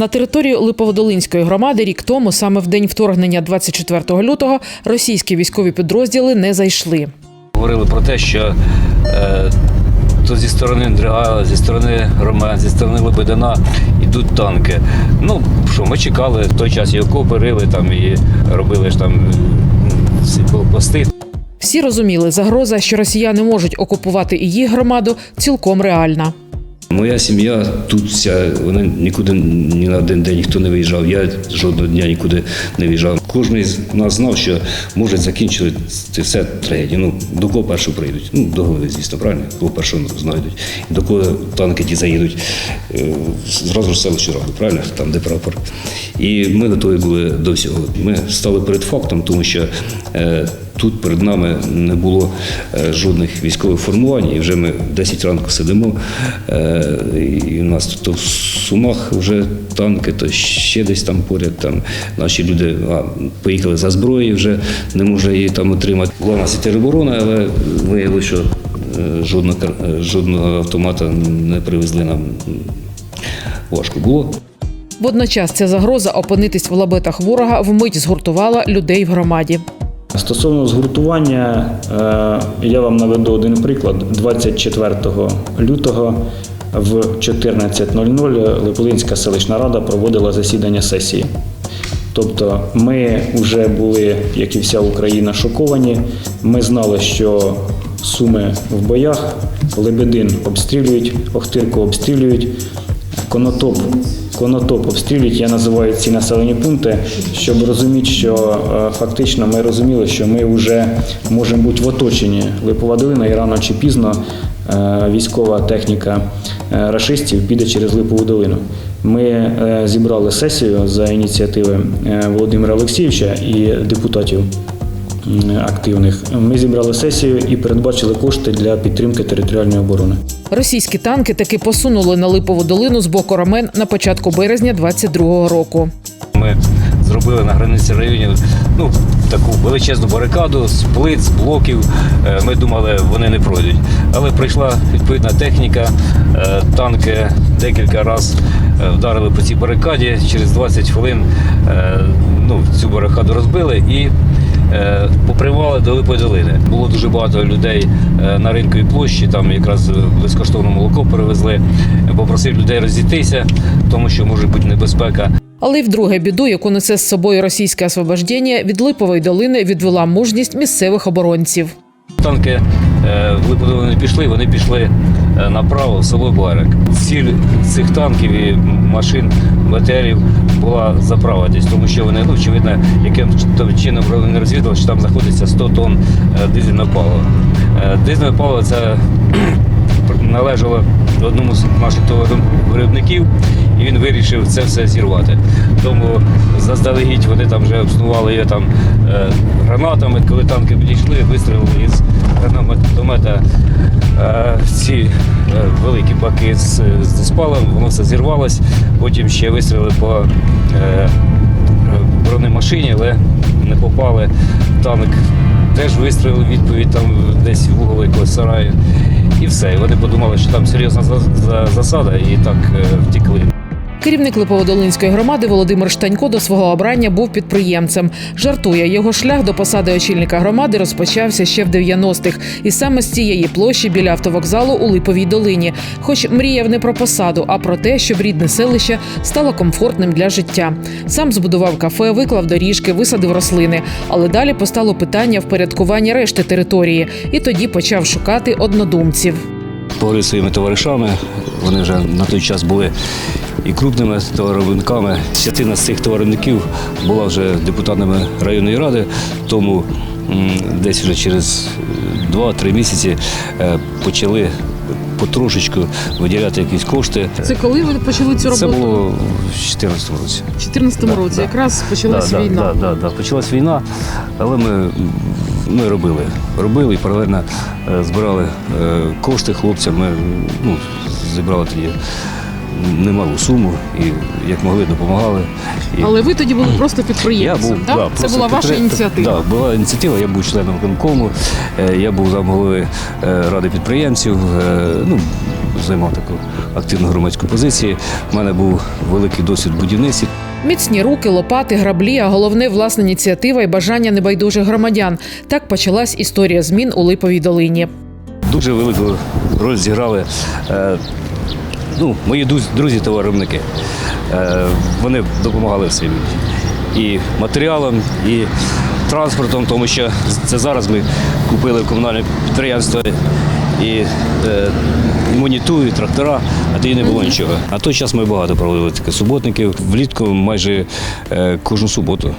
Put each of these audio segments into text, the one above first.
На територію Липоводолинської громади рік тому, саме в день вторгнення 24 лютого, російські військові підрозділи не зайшли. Говорили про те, що е, то зі сторони Дригала, зі сторони Ромен, зі сторони Лебедина йдуть танки. Ну, що, ми чекали, в той час і окопи рили там і робили ж там всі блокпости. Всі розуміли, загроза, що росіяни можуть окупувати і їх громаду, цілком реальна. Моя сім'я тут вся, вона нікуди ні на один день ніхто не виїжджав. Я жодного дня нікуди не виїжджав. Кожен з нас знав, що може закінчити це все трагедія. Ну, до кого першого прийдуть? Ну, до голови, звісно, правильно? Кого першого знайдуть. До кого танки ті заїдуть. Е, Зразу ж селище Раду, правильно? Там, де прапор. І ми готові були до всього. Ми стали перед фактом, тому що е, Тут перед нами не було е, жодних військових формувань, і вже ми 10 ранку сидимо. е, І у нас тут в Сумах вже танки, то ще десь там поряд. Там наші люди а, поїхали за зброєю, вже не може її там отримати. Була нас і тероборона, але виявилося, що е, жодного, жодного автомата не привезли нам. Важко було. Водночас ця загроза опинитись в лабетах ворога вмить згуртувала людей в громаді. Стосовно згуртування, е, я вам наведу один приклад. 24 лютого в 14.00 Липолинська селищна рада проводила засідання сесії. Тобто ми вже були, як і вся Україна, шоковані. Ми знали, що суми в боях, Лебедин обстрілюють, Охтирку обстрілюють, Конотоп, Конотоп обстрілюють. Я називаю ці населені пункти, щоб розуміти, що е, фактично ми розуміли, що ми вже можемо бути в оточенні Липова долина і рано чи пізно е, військова техніка е, рашистів піде через Липову долину. Ми зібрали сесію за ініціативи Володимира Олексійовича і депутатів активних. Ми зібрали сесію і передбачили кошти для підтримки територіальної оборони. Російські танки таки посунули на Липову долину з боку Ромен на початку березня 22-го року. Ми зробили на границі районів ну, таку величезну барикаду з плит, з блоків. Е, Ми думали, вони не пройдуть. Але прийшла відповідна техніка, е, танки декілька разів вдарили по цій барикаді. Через 20 хвилин е, ну, цю барикаду розбили і е, попривали до Липої долини. Було дуже багато людей е, на ринковій площі, там якраз безкоштовно молоко перевезли. Попросив людей розійтися, тому що може бути небезпека. Але й вдруге біду, яку несе з собою російське освобождення, від Липової долини відвела мужність місцевих оборонців. Танки е, в не пішли, вони пішли е, направо в село Берег. Ціль цих танків і машин, БТРів була заправа десь, тому що вони, ну, очевидно, яким чином не розвідували, що там знаходиться 100 тонн е, дизельного палива. Е, Дизельне паливо це належало одному з наших товаровиробників, і він вирішив це все зірвати. Тому заздалегідь вони там вже обснували її там е, гранатами. Коли танки підійшли, вистрілили із гранатомета е, ці е, великі баки з, з, з воно все зірвалось. Потім ще вистрілили по бронемашині, але не попали. Танк теж вистрілив відповідь там десь в угол якогось сараю. І все. І вони подумали, що там серйозна за- за- засада, і так е, втекли. Керівник Липоводолинської громади Володимир Штанько до свого обрання був підприємцем. Жартує, його шлях до посади очільника громади розпочався ще в 90-х. І саме з цієї площі біля автовокзалу у Липовій долині. Хоч мріяв не про посаду, а про те, щоб рідне селище стало комфортним для життя. Сам збудував кафе, виклав доріжки, висадив рослини. Але далі постало питання впорядкування решти території, і тоді почав шукати однодумців. Поговорив своїми товаришами. Вони вже на той час були і крупними товаровиниками. Частина з цих товаровиників була вже депутатами районної ради, тому десь вже через 2-3 місяці е, почали потрошечку виділяти якісь кошти. Це коли ви почали цю роботу? Це було в 2014 році. У 2014 Да, році да. якраз Да, да, Да, да, да. Почалась війна, але ми, ми робили. Робили і паралельно е, збирали е, кошти хлопцям. Ми ну, зібрали тоді немалу суму і як могли допомагали. І Але ви тоді були просто я був, так? да, Це просто була ваша ініціатива. Да, була ініціатива, я був членом виконкому, е, я був замголови е, ради підприємців. е, Ну, займав таку активну громадську позицію. У мене був великий досвід в будівництві. Міцні руки, лопати, граблі, а головне власна ініціатива і бажання небайдужих громадян. Так почалась історія змін у Липовій долині. Дуже велику роль зіграли е, ну, мої друзі-товаровники. Е, вони допомагали всім. І матеріалом, і транспортом, тому що це зараз ми купили комунальне підприємство і е, моніту, і трактора, а тоді не було нічого. А той час ми багато проводили таких суботників. Влітку майже е, кожну суботу.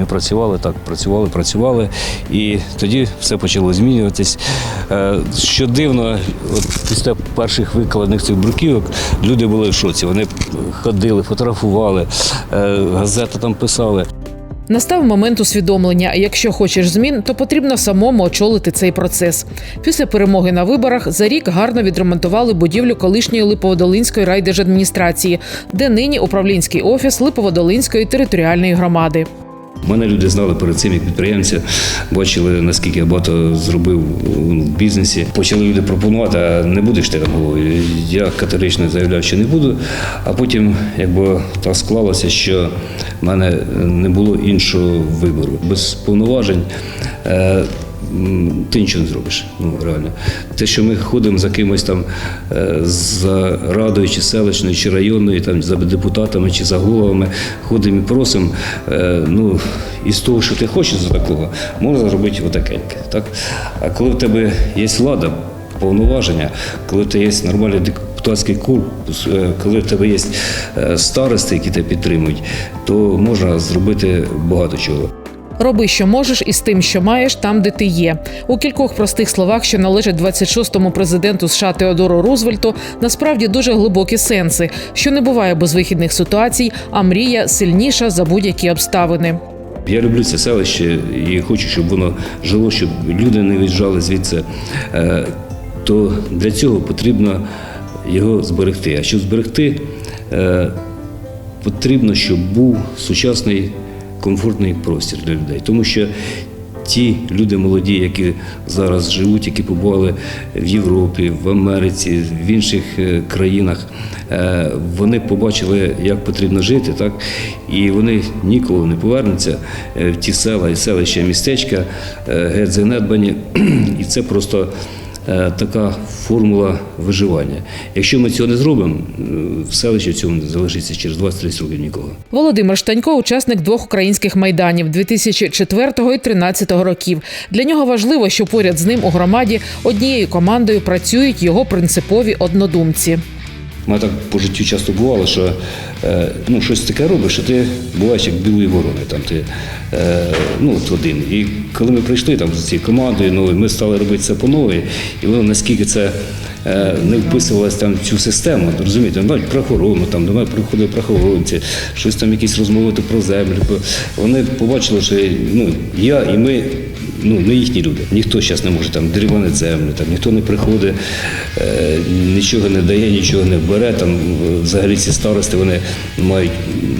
Ми працювали так, працювали, працювали, і тоді все почало змінюватись. Е, Що дивно, от після перших викладених цих бруківок люди були в шоці. Вони ходили, фотографували, е, газети там писали. Настав момент усвідомлення. Якщо хочеш змін, то потрібно самому очолити цей процес. Після перемоги на виборах за рік гарно відремонтували будівлю колишньої Липоводолинської райдержадміністрації, де нині управлінський офіс Липоводолинської територіальної громади. Мене люди знали перед цим як підприємця, бачили, наскільки я багато зробив в бізнесі. Почали люди пропонувати, а не будеш ти там головою. Я категорично заявляв, що не буду. А потім, якби так склалося, що в мене не було іншого вибору. Без повноважень. Ти нічого не зробиш, ну реально. Те, що ми ходимо за кимось там е, за радою, чи селищною, чи районною, там за депутатами, чи за головами, ходимо і просимо. е, Ну, із того, що ти хочеш за такого, можна зробити отакеньке. Так? А коли в тебе є влада, повноваження, коли тебе є нормальний депутатський корпус, е, коли в тебе є старости, які тебе підтримують, то можна зробити багато чого. Роби, що можеш, із тим, що маєш, там, де ти є. У кількох простих словах, що належать 26-му президенту США Теодору Рузвельту, насправді дуже глибокі сенси, що не буває безвихідних ситуацій, а мрія сильніша за будь-які обставини. Я люблю це селище і хочу, щоб воно жило, щоб люди не від'їжджали звідси. Е, То для цього потрібно його зберегти. А щоб зберегти, е, потрібно, щоб був сучасний комфортний простір для людей. Тому що ті люди молоді, які зараз живуть, які побували в Європі, в Америці, в інших е, країнах, е, вони побачили, як потрібно жити, так і вони ніколи не повернуться е, в ті села і селища, містечка геть занедбані. І це просто така формула виживання. Якщо ми цього не зробимо, е, в селищі в цьому не залишиться через 20-30 років нікого. Володимир Штанько учасник двох українських майданів 2004 і 2013 років. Для нього важливо, що поряд з ним у громаді однією командою працюють його принципові однодумці. Мене так по життю часто бувало, що е, ну, щось таке робиш, що ти буваєш як білої ворони. Там, ти, е, ну, от один. І коли ми прийшли там, з цією командою, ну, ми стали робити це по новій, і воно наскільки це е, не вписувалося там в цю систему, розумієте, навіть про охорону, там, до мене приходили прохоронці, щось там якісь розмовити про землю. Вони побачили, що ну, я і ми ну, не їхні люди. Ніхто зараз не може там деревани землю, там ніхто не приходить, е, нічого не дає, нічого не бере. Там е, взагалі ці старости вони мають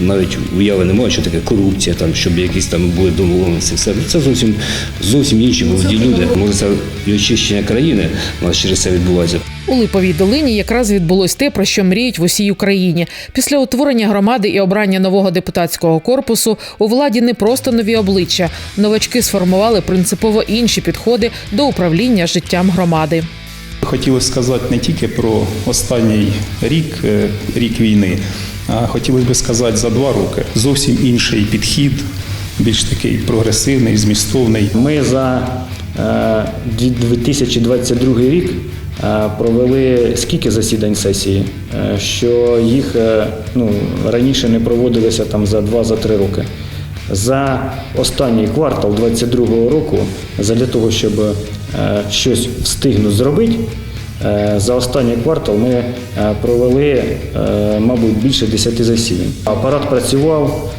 навіть уяви не мають, що таке корупція, там, щоб якісь там були домовленості. Все це зовсім зовсім інші молоді люди. Може, це і очищення країни у нас через це відбувається. У Липовій долині якраз відбулось те, про що мріють в усій Україні. Після утворення громади і обрання нового депутатського корпусу у владі не просто нові обличчя. Новачки сформували принципово інші підходи до управління життям громади. Хотілося сказати не тільки про останній рік, е, рік війни, хотілося б сказати за два роки. Зовсім інший підхід, більш такий прогресивний, змістовний. Ми за е, 2022 рік е, провели скільки засідань сесії, е, що їх е, ну, раніше не проводилися там за 2-3 роки. За останній квартал 2022 року, для того, щоб е, щось встигнути зробити, е, за останній квартал ми е, провели, е, мабуть, більше 10 засідань. Апарат працював,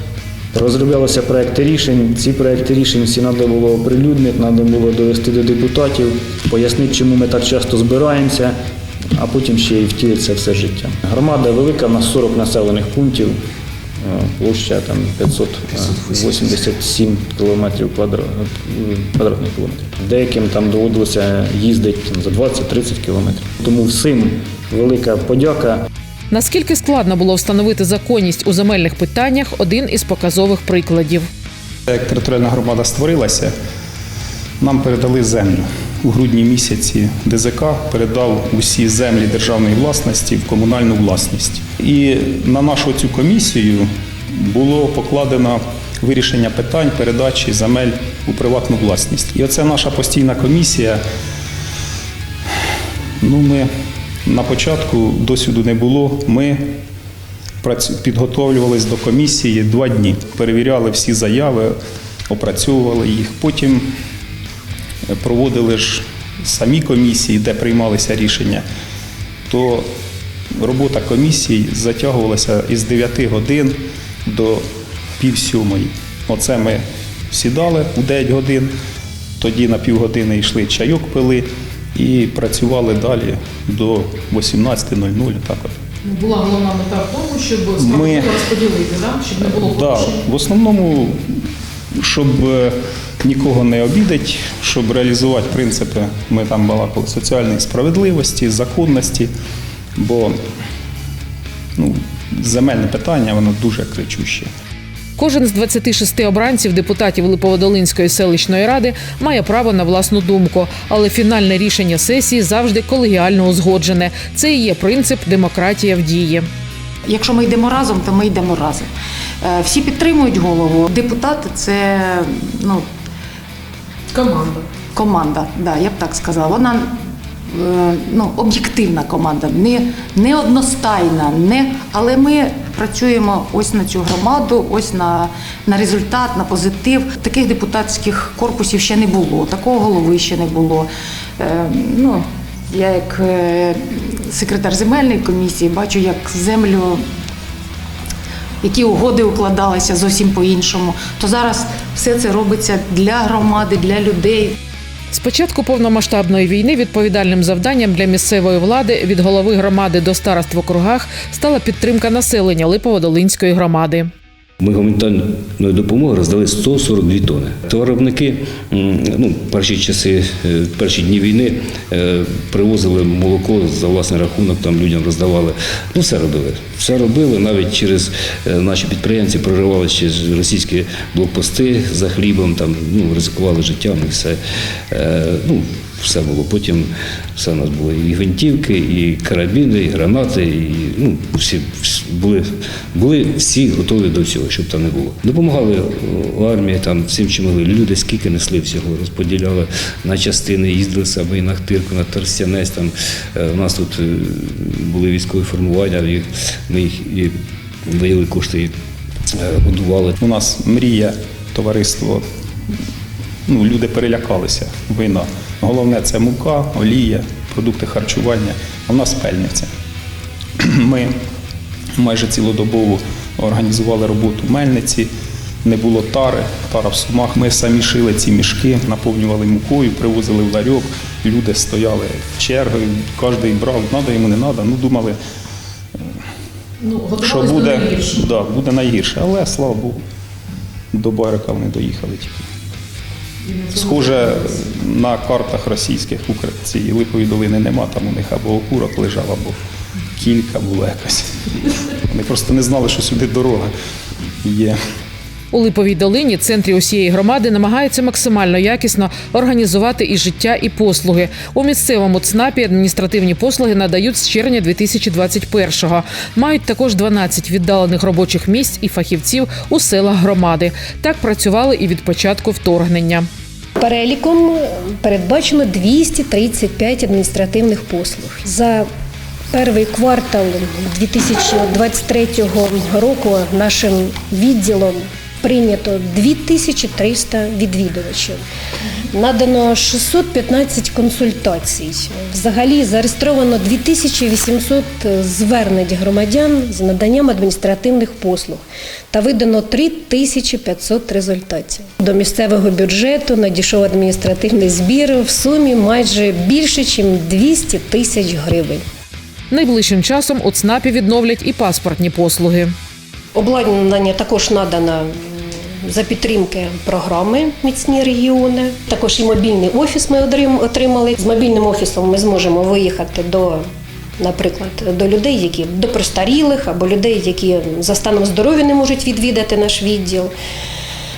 Розроблялися проекти рішень. Ці проекти рішень всі треба було оприлюднити, треба було довести до депутатів, пояснити, чому ми так часто збираємося, а потім ще й втілити це все життя. Громада велика, у нас 40 населених пунктів. Е, площа там 587 кілометрів квадра- е, квадратних кілометрів. Деяким там доводилося їздити там, за 20-30 кілометрів. Тому всім велика подяка. Наскільки складно було встановити законність у земельних питаннях один із показових прикладів. Як територіальна громада створилася, нам передали землю. У грудні місяці ДЗК передав усі землі державної власності в комунальну власність. І на нашу цю комісію було покладено вирішення питань передачі земель у приватну власність. І оце наша постійна комісія. Ну, ми на початку досвіду не було. Ми підготовлювались до комісії два дні, перевіряли всі заяви, опрацьовували їх. Потім проводили ж самі комісії, де приймалися рішення. То робота комісій затягувалася із 9 годин до пів сьомої. Оце ми сідали у 9 годин, тоді на півгодини йшли чайок пили і працювали далі до 18.00. Так от. Була головна мета в тому, щоб справедливо Ми- розподілити, щоб не було Да, в основному, щоб е, нікого не обідати, щоб реалізувати принципи, ми там балакали соціальної справедливості, законності, бо ну, земельне питання воно дуже кричуще. Кожен з 26 обранців депутатів Липоводолинської селищної ради має право на власну думку, але фінальне рішення сесії завжди колегіально узгоджене. Це і є принцип демократія в дії. Якщо ми йдемо разом, то ми йдемо разом. Е, Всі підтримують голову. Депутати це ну, Команда. команда, да, я б так сказала. Вона е, ну, об'єктивна команда, не, не одностайна, не, але ми працюємо ось на цю громаду, ось на, на результат, на позитив. Таких депутатських корпусів ще не було, такого голови ще не було. Е, ну, я як е, секретар земельної комісії бачу, як землю які угоди укладалися зовсім по-іншому, то зараз все це робиться для громади, для людей. З початку повномасштабної війни відповідальним завданням для місцевої влади від голови громади до старост в округах стала підтримка населення Липоводолинської громади. Ми гуманітарної допомоги роздали 142 тони. Товаровники ну, перші часи, е, перші дні війни е, привозили молоко за власний рахунок, там людям роздавали. Ну, все робили. Все робили. Навіть через е, наші підприємці проривали через російські блокпости за хлібом, там, ну, ризикували життям і все. Ну, все було. Потім все у нас було і гвинтівки, і карабіни, і гранати, і ну, всі, були, були всі готові до цього, щоб там не було. Допомагали о, армії, там всім чим могли. Люди скільки несли всього, розподіляли на частини, їздили саме і на Хтирку, на Тарсянець. Там Е, у нас тут е, були військові формування, і ми їх і даїли кошти, і е, годували. У нас мрія товариство. Ну, люди перелякалися вина. Головне це мука, олія, продукти харчування. А в нас пельниця. Ми майже цілодобово організували роботу мельниці. Не було тари, тара в сумах. Ми самі шили ці мішки, наповнювали мукою, привозили в ларьок. Люди стояли чергою, кожен брав, треба йому не треба. Ну, думали, що буде, да, буде найгірше. Але слава Богу, до Байрака вони доїхали тільки. Схоже, на картах російських цієї липової долини нема, там у них або окурок лежав, або кілька було якось. Вони просто не знали, що сюди дорога є. У Липовій долині, центрі усієї громади, намагаються максимально якісно організувати і життя, і послуги. У місцевому ЦНАПі адміністративні послуги надають з червня 2021-го. Мають також 12 віддалених робочих місць і фахівців у селах громади. Так працювали і від початку вторгнення. Переліком передбачено 235 адміністративних послуг. За перший квартал 2023 року нашим відділом прийнято 2300 відвідувачів. Надано 615 консультацій. Взагалі зареєстровано 2800 звернень громадян з наданням адміністративних послуг та видано 3500 результатів. До місцевого бюджету надійшов адміністративний збір в сумі майже більше, ніж 200 тисяч гривень. Найближчим часом у ЦНАПі відновлять і паспортні послуги. Обладнання також надано за підтримки програми Міцні регіони. Також і мобільний офіс ми отримали. З мобільним офісом ми зможемо виїхати до. Наприклад, до людей, які до престарілих або людей, які за станом здоров'я не можуть відвідати наш відділ.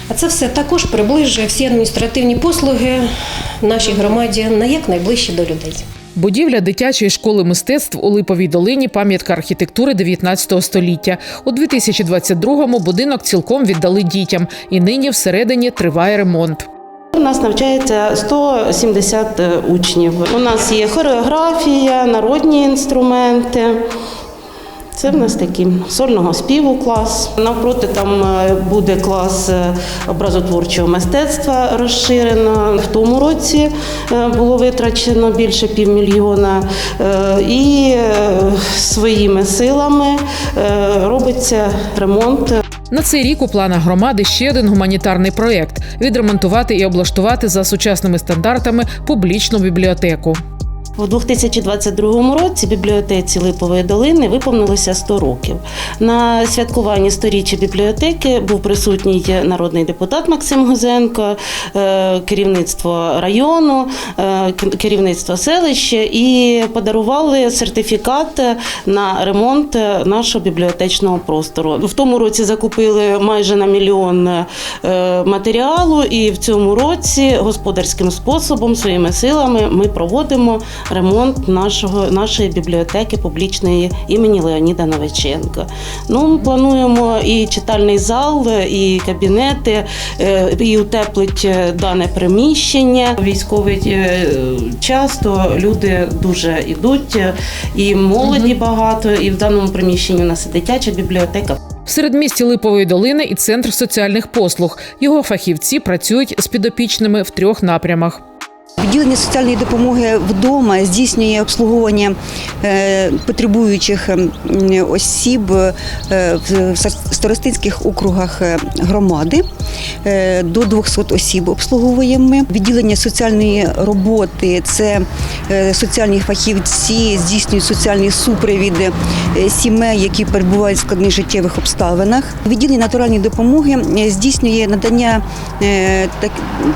А це все також приближує всі адміністративні послуги в нашій громаді на якнайближче до людей. Будівля дитячої школи мистецтв у Липовій долині пам'ятка архітектури 19 століття. У 2022-му будинок цілком віддали дітям, і нині всередині триває ремонт. У нас навчається 170 учнів. У нас є хореографія, народні інструменти. Це в нас такий сольного співу клас. Навпроти там е, буде клас е, образотворчого мистецтва розширено. В тому році е, було витрачено більше півмільйона. І своїми силами робиться ремонт На цей рік у планах громади ще один гуманітарний проєкт відремонтувати і облаштувати за сучасними стандартами публічну бібліотеку. У 2022 році бібліотеці Липової долини виповнилося 100 років. На святкуванні сторіччя бібліотеки був присутній народний депутат Максим Гузенко, е, керівництво району, е, керівництво селища і подарували сертифікат на ремонт нашого бібліотечного простору. В тому році закупили майже на мільйон е, матеріалу, і в цьому році господарським способом, своїми силами, ми проводимо ремонт нашого, нашої бібліотеки публічної імені Леоніда Новиченка. Ну, ми плануємо і читальний зал, і кабінети, е, і утеплить е, дане приміщення. Військовий е, час, то люди дуже йдуть, і молоді багато, і в даному приміщенні у нас і дитяча бібліотека. В середмісті Липової долини і центр соціальних послуг. Його фахівці працюють з підопічними в трьох напрямах. Відділення соціальної допомоги вдома здійснює обслуговування е, потребуючих ем, осіб е, в старостинських округах е, громади. До 200 осіб обслуговуємо. ми. Відділення соціальної роботи це соціальні фахівці здійснюють соціальний супровід сімей, які перебувають в складних життєвих обставинах. Відділення натуральної допомоги здійснює надання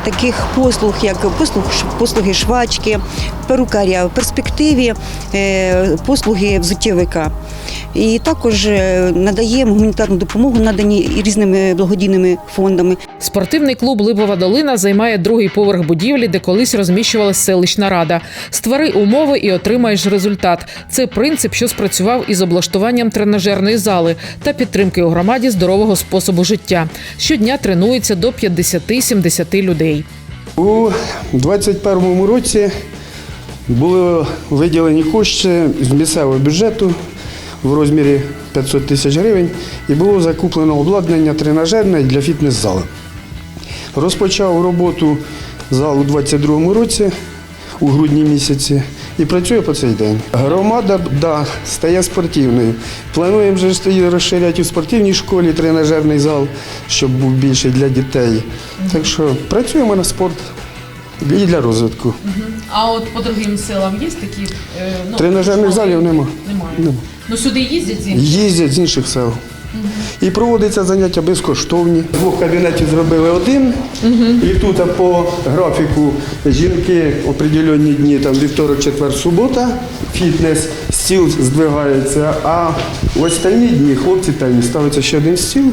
таких послуг, як послуг послуги швачки, перукаря в перспективі е, послуги взуттєвика. І також е, надаємо гуманітарну допомогу, надані різними благодійними фондами. Спортивний клуб Липова долина займає другий поверх будівлі, де колись розміщувалась селищна рада. Створи умови і отримаєш результат. Це принцип, що спрацював із облаштуванням тренажерної зали та підтримки у громаді здорового способу життя. Щодня тренується до 50-70 людей. У 2021 році були виділені кошти з місцевого бюджету в розмірі 500 тисяч гривень і було закуплено обладнання тренажерне для фітнес-залу. Розпочав роботу зал у 2022 році у грудні місяці і працює по цей день. Громада да, стає спортивною. Плануємо вже розширяти у спортивній школі тренажерний зал, щоб був більший для дітей. Так що працюємо на спорт і для розвитку. А от по другим селам є такі ну, Тренажерних залів нема. Немає. Ну сюди їздять з інших? Їздять з інших сел. І проводяться заняття безкоштовні. З двох кабінетів зробили один. І тут по графіку жінки определенні дні, там вівторок, четвер, субота, фітнес, стіл здвигається, а в остальні дні хлопці там ставиться ще один стіл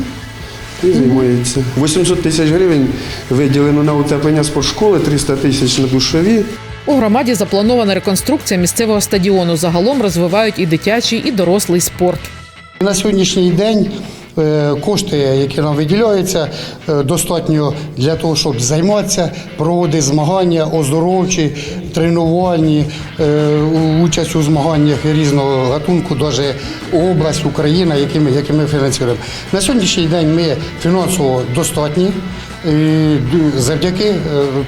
і займаються. 800 тисяч гривень виділено на утеплення спортшколи, 300 тисяч на душові. У громаді запланована реконструкція місцевого стадіону. Загалом розвивають і дитячий, і дорослий спорт. На сьогоднішній день е, кошти, які нам виділяються, е, достатньо для того, щоб займатися, проводити змагання, оздоровчі, тренувальні, е, участь у змаганнях різного гатунку, навіть область, Україна, які ми, які ми фінансуємо. На сьогоднішній день ми фінансово достатні завдяки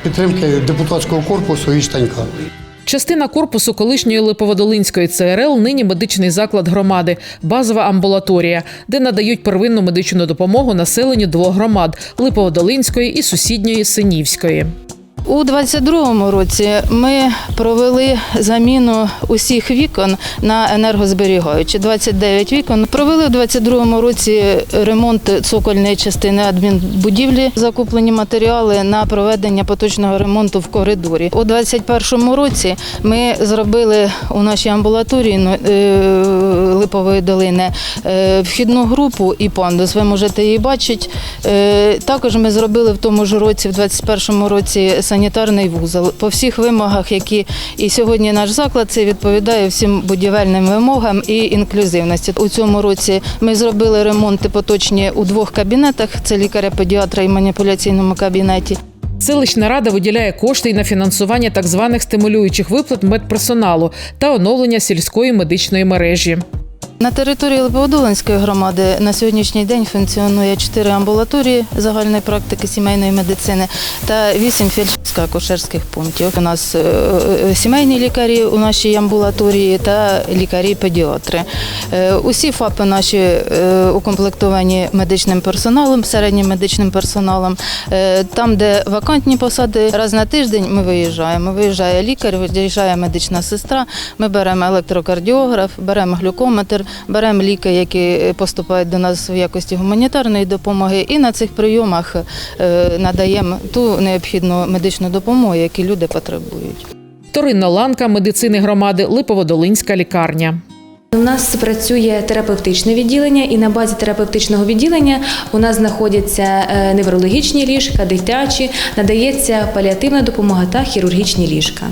підтримки депутатського корпусу і штанька. Частина корпусу колишньої Липоводолинської ЦРЛ нині медичний заклад громади, базова амбулаторія, де надають первинну медичну допомогу населенню двох громад Липоводолинської і сусідньої Синівської. У 22-му році ми провели заміну усіх вікон на енергозберігаючі. 29 вікон. Провели у 22-му році ремонт цокольної частини адмінбудівлі. Закуплені матеріали на проведення поточного ремонту в коридорі. У 21-му році ми зробили у нашій амбулаторії ну, е, Липової долини е, вхідну групу і пандус. Ви можете її бачити. Е, Також ми зробили в тому ж році, в 21-му році, санітарний вузол. По всіх вимогах, які і сьогодні наш заклад це відповідає всім будівельним вимогам і інклюзивності. У цьому році ми зробили ремонти поточні у двох кабінетах: це лікаря-педіатра і маніпуляційному кабінеті. Селищна рада виділяє кошти й на фінансування так званих стимулюючих виплат медперсоналу та оновлення сільської медичної мережі. На території Липоводолинської громади на сьогоднішній день функціонує чотири амбулаторії загальної практики сімейної медицини та вісім фельдшерсько-акушерських пунктів. У нас е, е, сімейні лікарі у нашій амбулаторії та лікарі-педіатри. Е, Усі ФАПи наші укомплектовані медичним персоналом, середнім медичним персоналом. Там, де вакантні посади, раз на тиждень ми виїжджаємо. Виїжджає лікар, виїжджає медична сестра. Ми беремо електрокардіограф, беремо глюкометр, беремо ліки, які поступають до нас в якості гуманітарної допомоги, і на цих прийомах е, надаємо ту необхідну медичну допомогу, яку люди потребують. Вторинна ланка медицини громади Липоводолинська лікарня. У нас працює терапевтичне відділення, і на базі терапевтичного відділення у нас знаходяться е, неврологічні ліжка, дитячі, надається паліативна допомога та хірургічні ліжка.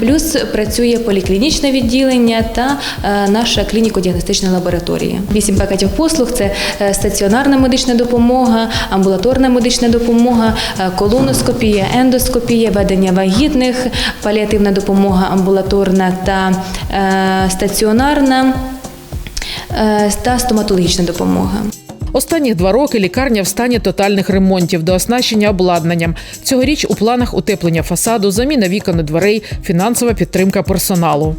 Плюс працює поліклінічне відділення та е, наша клініко-діагностична лабораторія. Вісім пакетів послуг це е, стаціонарна медична допомога, амбулаторна медична допомога, колоноскопія, ендоскопія, ведення вагітних, паліативна допомога амбулаторна та стаціонарна та стоматологічна допомога. Останні два роки лікарня в стані тотальних ремонтів до оснащення обладнанням. Цьогоріч у планах утеплення фасаду, заміна вікон і дверей, фінансова підтримка персоналу.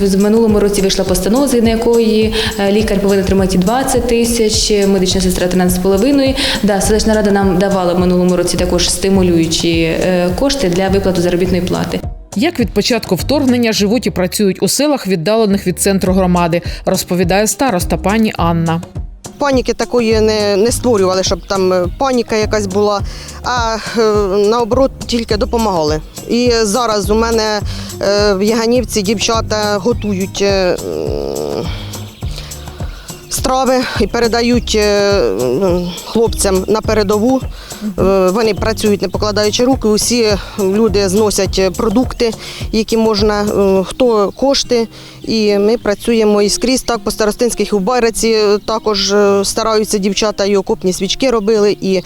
В минулому році вийшла постанова, згідно якої е, лікар повинен отримати 20 тисяч, медична сестра 13,5. Да, селищна рада нам давала в минулому році також стимулюючі е, кошти для виплати заробітної плати. Як від початку вторгнення живуть і працюють у селах, віддалених від центру громади, розповідає староста пані Анна. Паніки такої не, не створювали, щоб там е, паніка якась була, а е, наоборот тільки допомагали. І зараз у мене е, в Яганівці дівчата готують страви і передають е, хлопцям на передову. Е, Вони працюють, не покладаючи руки. Усі люди зносять продукти, які можна, е, хто кошти. І ми працюємо і скрізь так по старостинських і в Байраці також стараються дівчата і окопні свічки робили, і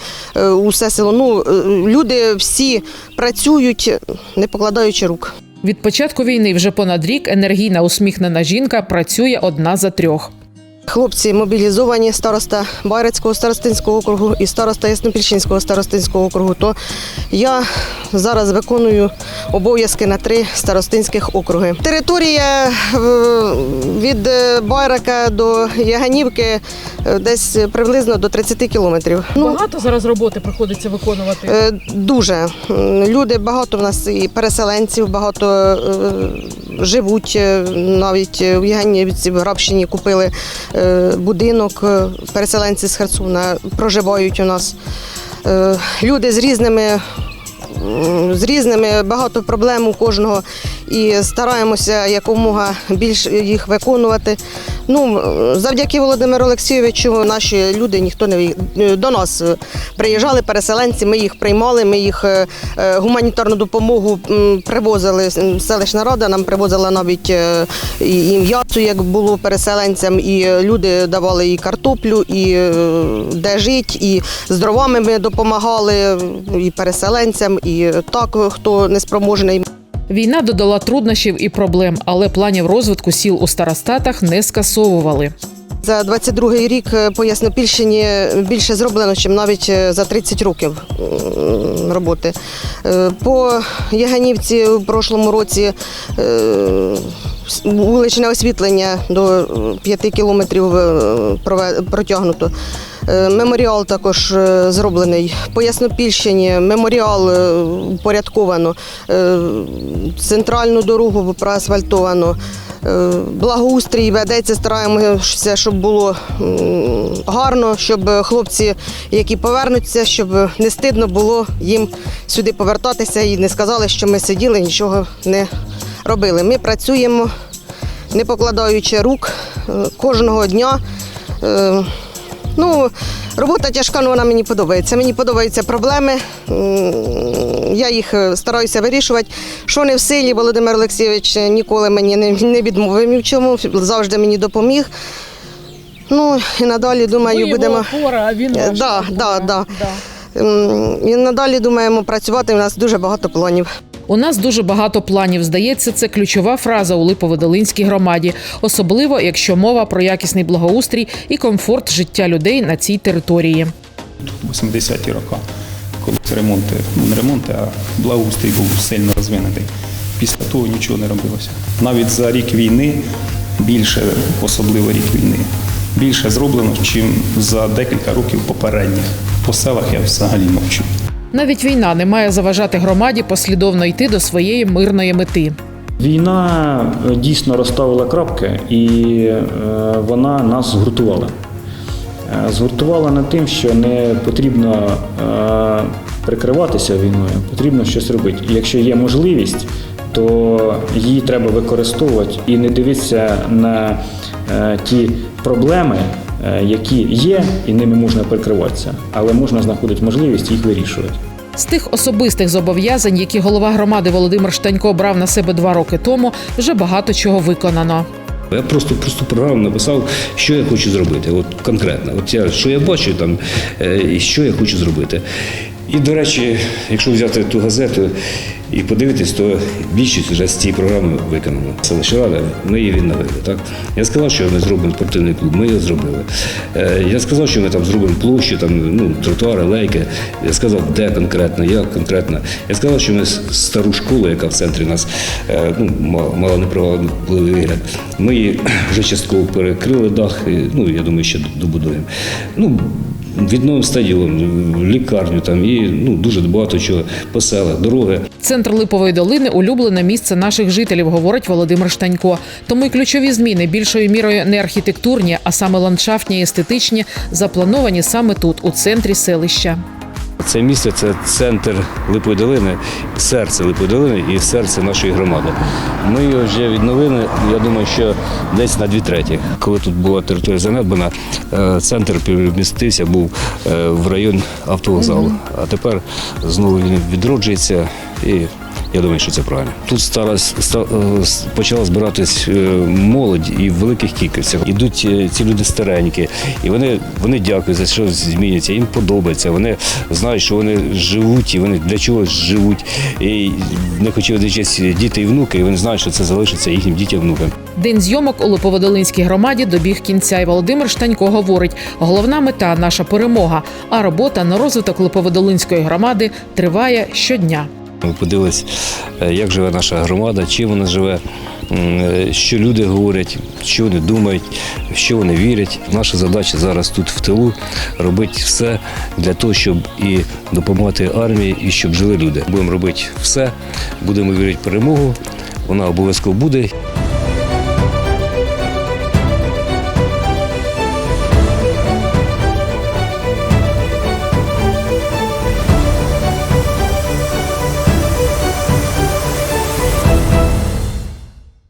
усе село. Ну, люди всі працюють, не покладаючи рук. Від початку війни вже понад рік енергійна усміхнена жінка працює одна за трьох. Хлопці мобілізовані староста Байрацького старостинського округу і староста Яснопільчинського старостинського округу. То я зараз виконую обов'язки на три старостинських округи. Територія е, від е, Байрака до Яганівки е, десь приблизно до 30 кілометрів. Ну, Багато зараз роботи приходиться виконувати. Дуже люди багато в нас і переселенців, багато живуть навіть в Єганівці, в Грабщині купили будинок. е, Переселенці з Херсона проживають у нас. Е, Люди з різними. З різними багато проблем у кожного і стараємося якомога більше їх виконувати. Ну, завдяки Володимиру Олексійовичу наші люди ніхто не до нас е, приїжджали переселенці. Ми їх приймали. Ми їх е, е, гуманітарну допомогу привозили. Селищна рада нам привозила навіть і м'ясо, як було переселенцям, і люди давали і картоплю, і де жить, і з дровами ми допомагали і переселенцям, і так хто неспроможний. Війна додала труднощів і проблем, але планів розвитку сіл у старостатах не скасовували. За 22-й рік е, по Яснопільщині більше зроблено, ніж навіть е, за 30 років роботи. Е, По Яганівці в прошлому році вуличне освітлення до 5 кілометрів протягнуто. Е, Меморіал також е, зроблений по Яснопільщині. Меморіал е, упорядковано, центральну дорогу проасфальтовано. Благоустрій ведеться, стараємося, щоб було гарно, щоб хлопці, які повернуться, щоб не стидно було їм сюди повертатися і не сказали, що ми сиділи, нічого не робили. Ми працюємо, не покладаючи рук кожного дня. Е, Ну, робота тяжка, але вона мені подобається. Мені подобаються проблеми. Я їх е, стараюся вирішувати. Що не в силі, Володимир Олексійович ніколи мені не, відмовив ні в чому, завжди мені допоміг. Ну і надалі думаю, будемо. опора, а він Е, Да, да, да. І надалі думаємо працювати. У нас дуже багато планів. У нас дуже багато планів. Здається, це ключова фраза у Липоводолинській громаді, особливо якщо мова про якісний благоустрій і комфорт життя людей на цій території. 80-ті роки, коли ремонти, не ремонти, а благоустрій був сильно розвинений. Після того нічого не робилося. Навіть за рік війни, більше, особливо рік війни, більше зроблено, ніж за декілька років попередніх. По селах я взагалі мовчу. Навіть війна не має заважати громаді послідовно йти до своєї мирної мети. Війна е, дійсно розставила крапки, і е, вона нас згуртувала. Е, Згуртувала над тим, що не потрібно прикриватися війною, потрібно щось робити. І якщо є можливість, то її треба використовувати і не дивитися на ті проблеми, які є, і ними можна прикриватися, але можна знаходити можливість їх вирішувати. З тих особистих зобов'язань, які голова громади Володимир Штанько брав на себе два роки тому, вже багато чого виконано. Я просто просто програму написав, що я хочу зробити. От конкретно. От я що я бачу там, е, і що я хочу зробити. І, до речі, якщо взяти ту газету і подивитись, то більшість вже з цієї програми виконано. Селищна рада, ми її відновили. Так? Я сказав, що ми зробимо спортивний клуб, ми його зробили. Е, Я сказав, що ми там зробимо площу, там, ну, тротуари, лейки. Я сказав, де конкретно, як конкретно. Я сказав, що ми стару школу, яка в центрі нас е, ну, мала неправильний вигляд. Ми її вже частково перекрили дах, і, ну, я думаю, ще добудуємо. Ну, відновимо стадіон, лікарню там і ну, дуже багато чого по дороги. Центр Липової долини улюблене місце наших жителів, говорить Володимир Штанько. Тому й ключові зміни більшою мірою не архітектурні, а саме ландшафтні і естетичні, заплановані саме тут, у центрі селища. Це місце це центр Липої долини, серце Липої долини і серце нашої громади. Ми його вже відновили, я думаю, що десь на дві треті. Коли тут була територія занедбана, е, центр перемістився, був е, в район автовокзалу. А тепер знову він відроджується і я думаю, що це правильно. Тут старалась, ста- е, почала збиратись е, молодь і в великих кількостях. Ідуть е, ці люди старенькі, і вони, вони дякують за що змінюється. Їм подобається. Вони знають, що вони живуть і вони для чогось живуть. І не хотіли дивитися діти і внуки, і вони знають, що це залишиться їхнім дітям внукам. День зйомок у Липоводолинській громаді добіг кінця, і Володимир Штанько говорить: головна мета наша перемога, а робота на розвиток Липоводолинської громади триває щодня. Ми подивились, е, як живе наша громада, чим вона живе, е, що люди говорять, що вони думають, що вони вірять. Наша задача зараз тут в тилу робити все для того, щоб і допомагати армії, і щоб жили люди. Будемо робити все, будемо вірити в перемогу. Вона обов'язково буде.